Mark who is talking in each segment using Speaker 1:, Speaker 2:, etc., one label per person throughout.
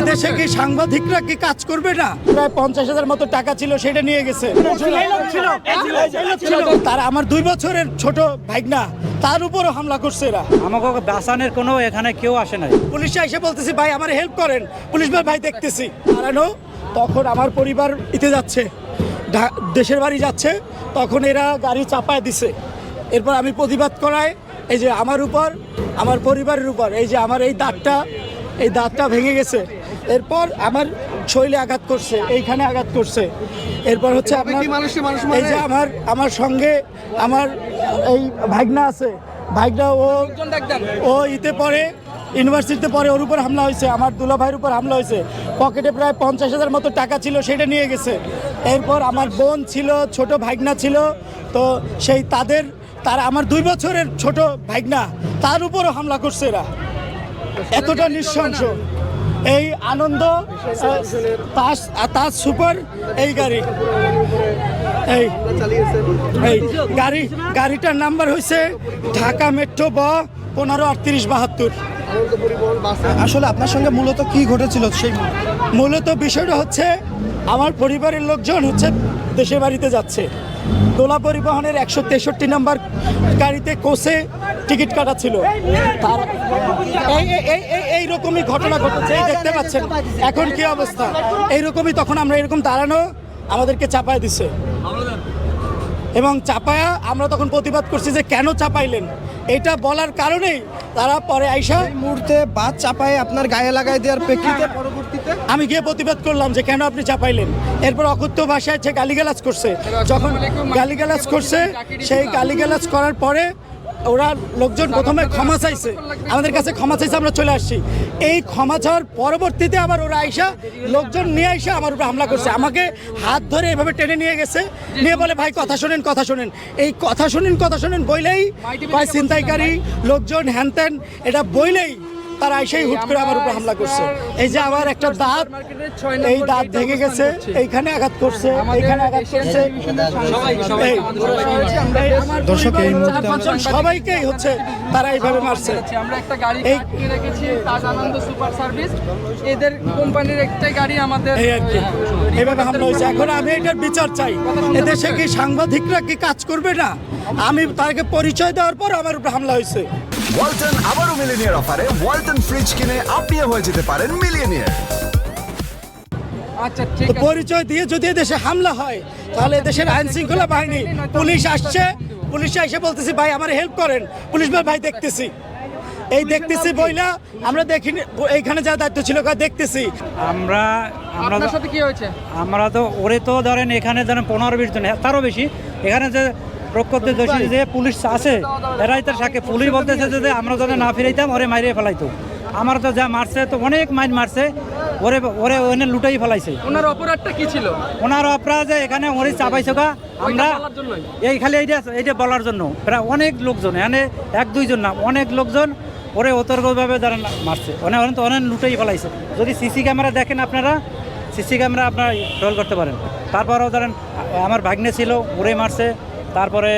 Speaker 1: এদেশে কি সাংবাদিকরা কি কাজ করবে না? প্রায় পঞ্চাশ হাজার মতো টাকা ছিল সেটা নিয়ে গেছে। তার আমার দুই বছরের ছোট ভাইগনা তার উপরও হামলা করছে এরা।
Speaker 2: আমাকে বাঁচানোর কোনো এখানে কেউ আসে নাই।
Speaker 1: পুলিশ এসে বলতেছি ভাই আমার হেল্প করেন। পুলিশ ভাই ভাই দেখতেছি। দাঁড়ানো তখন আমার পরিবার ইতে যাচ্ছে দেশের বাড়ি যাচ্ছে তখন এরা গাড়ি চাপায় দিছে। এরপর আমি প্রতিবাদ করায় এই যে আমার উপর আমার পরিবারের উপর এই যে আমার এই দাঁতটা এই দাঁতটা ভেঙে গেছে। এরপর আমার শৈলে আঘাত করছে এইখানে আঘাত করছে। এরপর হচ্ছে আপনার এই যে আমার আমার সঙ্গে আমার এই ভাগনা আছে ভাগনা ও ও ইতে পড়ে ইউনিভার্সিটিতে পরে ওর উপর হামলা হয়েছে আমার দুলা ভাইয়ের উপর হামলা হয়েছে। পকেটে প্রায় পঞ্চাশ হাজার মতো টাকা ছিল সেটা নিয়ে গেছে। এরপর আমার বোন ছিল ছোট ভাগনা ছিল তো সেই তাদের তার আমার দুই বছরের ছোট ভাগনা তার উপরও হামলা করছে এরা। এতটা নৃশংস। এই আনন্দ তাজ তাজ সুপার, এই গাড়ি। এই এই গাড়ি, গাড়িটার নাম্বার হয়েছে ঢাকা মেট্রো ব পনেরো আটত্রিশ বাহাত্তর।
Speaker 3: আসলে আপনার সঙ্গে মূলত কি ঘটেছিল? সেই
Speaker 1: মূলত বিষয়টা হচ্ছে আমার পরিবারের লোকজন হচ্ছে দেশের বাড়িতে যাচ্ছে। দোলা পরিবহনের একশো তেষট্টি নম্বর গাড়িতে কোষে টিকিট কাটা ছিল। তার এইরকমই ঘটনা ঘটেছে দেখতে পাচ্ছেন। এখন কি অবস্থা? এইরকমই তখন আমরা এরকম দাঁড়ানো আমাদেরকে চাপায় দিছে। এবং চাপায়া আমরা তখন প্রতিবাদ করছি যে কেন চাপাইলেন? এটা বলার কারণেই তারা পরে আইসা
Speaker 3: মুহূর্তে বাদ চাপায় আপনার গায়ে লাগাই দেওয়ার প্রেক্ষিতে পরবর্তীতে
Speaker 1: আমি গিয়ে প্রতিবাদ করলাম যে কেন আপনি চাপাইলেন? এরপর অকথ্য ভাষায় সে গালিগালাজ করছে। যখন গালিগালাজ করছে সেই গালিগালাজ করার পরে ওরা লোকজন প্রথমে ক্ষমা চাইছে। আমাদের কাছে ক্ষমা চাইছে, আমরা চলে আসছি। এই ক্ষমা চাওয়ার পরবর্তীতে আবার ওরা আইসা লোকজন নিয়ে আইসা আমার উপরে হামলা করছে। আমাকে হাত ধরে এভাবে টেনে নিয়ে গেছে। নিয়ে বলে, ভাই, কথা শোনেন কথা শোনেন। এই কথা শোনেন কথা শোনেন বইলেই, ভাই, ছিনতাইকারী, লোকজন হ্যান এটা বইলেই তারা এসেই হুট করে আমার উপর হামলা করছে। এই যে আমার একটা দাঁত এই দাঁত ভেঙে গেছে এইখানে আঘাত করছে এইখানে আঘাত করছে।
Speaker 3: দর্শক, এই মুহূর্তে
Speaker 1: সবাইকেই হচ্ছে তারা এইভাবে মারছে।
Speaker 4: আমরা একটা গাড়ি আটকে রেখেছি তাজ আনন্দ সুপার সার্ভিস। এদের কোম্পানির একটাই গাড়ি আমাদের
Speaker 1: এই আর কি। এইভাবে হামলা হয়েছে। এখন আমি এটার বিচার চাই। এদেশে কি সাংবাদিকরা কি কাজ করবে না? আমি তাকে পরিচয় দেওয়ার পর আমার উপর হামলা হয়েছে।
Speaker 5: ওয়ালটন আবারও মিলিনিয়ার অফারে। ওয়ালটন ফ্রিজ কিনে আপনিও হয়ে যেতে পারেন মিলিয়নিয়ার
Speaker 4: আচ্ছা ঠিক
Speaker 1: পরিচয় দিয়ে যদি দেশে হামলা হয় তাহলে দেশের আইন শৃঙ্খলা বাহিনী পুলিশ আসছে পুলিশ এসে বলতেছি ভাই আমার হেল্প করেন। পুলিশ ভাই ভাই দেখতেছি। এই দেখতেছি বইলা আমরা দেখিনি এইখানে যা দায়িত্ব ছিল কয় দেখতেছি।
Speaker 2: আমরা আমরা তো-
Speaker 4: সাথে কি হয়েছে?
Speaker 2: আমরা তো ওরে তো ধরেন এখানে ধরেন পনেরো বিশ জন তারও বেশি। এখানে যে প্রকৃত দোষী যে পুলিশ আছে এরাই তার সাথে পুলিশ বলতেছে যে আমরা যদি না ফিরাইতাম ওরে মাইরে ফেলাইতো। আমার তো যা মারছে তো অনেক মাইন মারছে ওরে ওরে ওখানে লুটাই ফেলাইছে।
Speaker 4: ওনার অপরাধটা কি ছিল?
Speaker 2: ওনার অপরাধ যে এখানে ওরে চাপাইছে গা আমরা এই খালি এইটা এইটা বলার জন্য। প্রায় অনেক লোকজন এখানে এক দুইজন না অনেক লোকজন ওরে অতর্কভাবে যারা মারছে। অনেক অনেক তো অনেক লুটেই ফেলাইছে। যদি সিসি ক্যামেরা দেখেন আপনারা সিসি ক্যামেরা আপনারা রোল করতে পারেন। তারপরেও ধরেন আমার ভাগ্নে ছিল ওরে মারছে তারপরে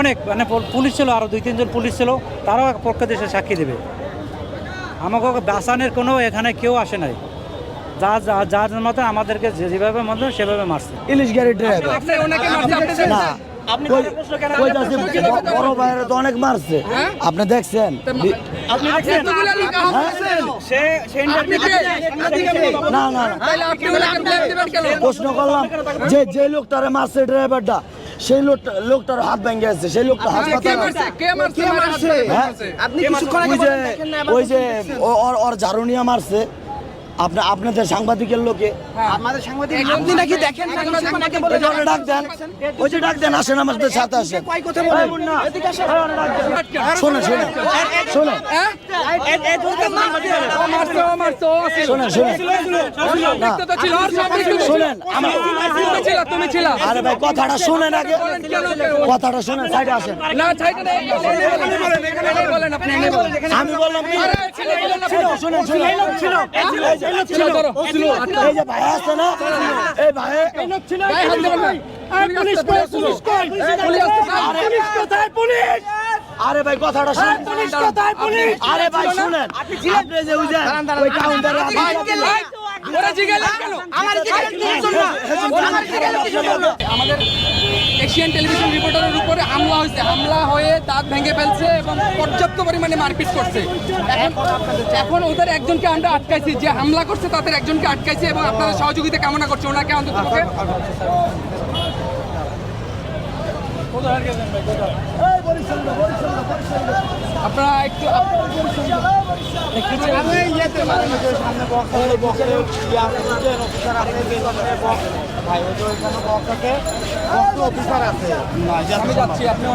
Speaker 2: অনেক মানে পুলিশ ছিল আরও দুই তিনজন পুলিশ ছিল তারাও পক্ষ দেশে সাক্ষী দেবে। আমাকে বাসানের কোনো এখানে কেউ আসে নাই। যা যা যার মতো আমাদেরকে যেভাবে মতো সেভাবে মারছে।
Speaker 6: ইলিশ গাড়ির ড্রাইভার না? বড় ভাইয়ের তো অনেক মারছে। আপনি দেখছেন?
Speaker 4: লোক?
Speaker 6: না না। না প্রশ্ন করলাম যে যে লোকটারে মারছে ড্রাইভারটা সেই লোকটা লোকটার হাত ভেঙে গেছে সেই লোকটা
Speaker 4: কে মারছে? কে মারছে? হাত ধরে
Speaker 6: হ্যাঁ? ওই যে
Speaker 3: বললেন দেখেন না, আবার
Speaker 6: ওই যে ওর ওর ঝাড়ুনিয়া মারছে। আপনি আপনাদের সাংবাদিকের লোকে
Speaker 3: আমাদের সাংবাদিক আপনি নাকি দেখেন না
Speaker 6: ডাক দেন ওই যে ডাক দেন আসেন আমাদের সাথে আসেন
Speaker 3: কয় কথা বলেন আসেন
Speaker 6: শোনেন
Speaker 4: হ্যাঁ?
Speaker 6: আরে ভাই কথাটা শুনেন আগে? কথাটা শুনেন সাইডে আসেন
Speaker 4: না,
Speaker 6: আমি বললাম কি। শুনেন শুনেন
Speaker 4: ছিল, ধরো।
Speaker 6: এই যে ভাই আছে না এই ভাই
Speaker 4: না।
Speaker 1: পুলিশ পুলিশ
Speaker 4: পুলিশ
Speaker 1: পুলিশ কোথায় পুলিশ
Speaker 6: আরে ভাই কথাটা শুনুন আরে ভাই শুনেন আপনি যে ওই যে ওই কাউন্টারে
Speaker 4: ওরা জিজ্ঞাসা কেন আমার আমাদের এশিয়ান টেলিভিশন রিপোর্টারের উপরে হামলা হয়েছে। হামলা হয়ে দাঁত ভেঙে ফেলছে এবং পর্যাপ্ত পরিমাণে মারপিট করছে। এখন এখন ওদের একজনকে আমরা আটকাইছি। যে হামলা করছে তাদের একজনকে আটকাইছি এবং আপনাদের সহযোগিতা কামনা করছে। ওনাকে অন্তত আপনারা একটু আমি যাচ্ছি আপনি?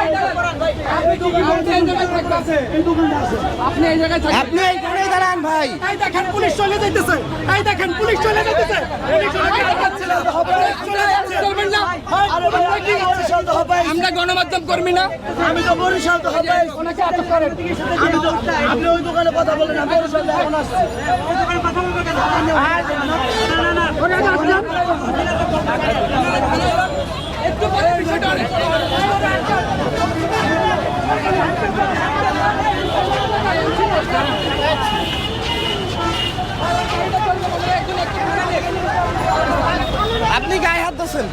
Speaker 4: এই জায়গায় আপনি এই জায়গায়
Speaker 3: আপনি এইখানেই দাঁড়ান ভাই।
Speaker 1: এই দেখেন পুলিশ চলে যাইতেছে। এই দেখেন পুলিশ চলে যাইতেছে। পুলিশ চলে যাইতেছে
Speaker 4: করবেন না? আমরা কি- আমরা গণমাধ্যম কর্মী না।
Speaker 6: আমি তো বরিশাল তো হবে।
Speaker 4: ওনাকে আটক করেন।
Speaker 6: আমি তো আপনি ওই দোকানে কথা বলেন আমি বরিশাল এখন আসছি ওই দোকানে কথা বলবেন কেন না না না
Speaker 4: একটু পরে বিষয়টা
Speaker 3: আপনি গায়ে হাত দিচ্ছেন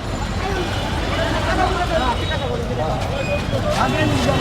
Speaker 3: Amen. Amen.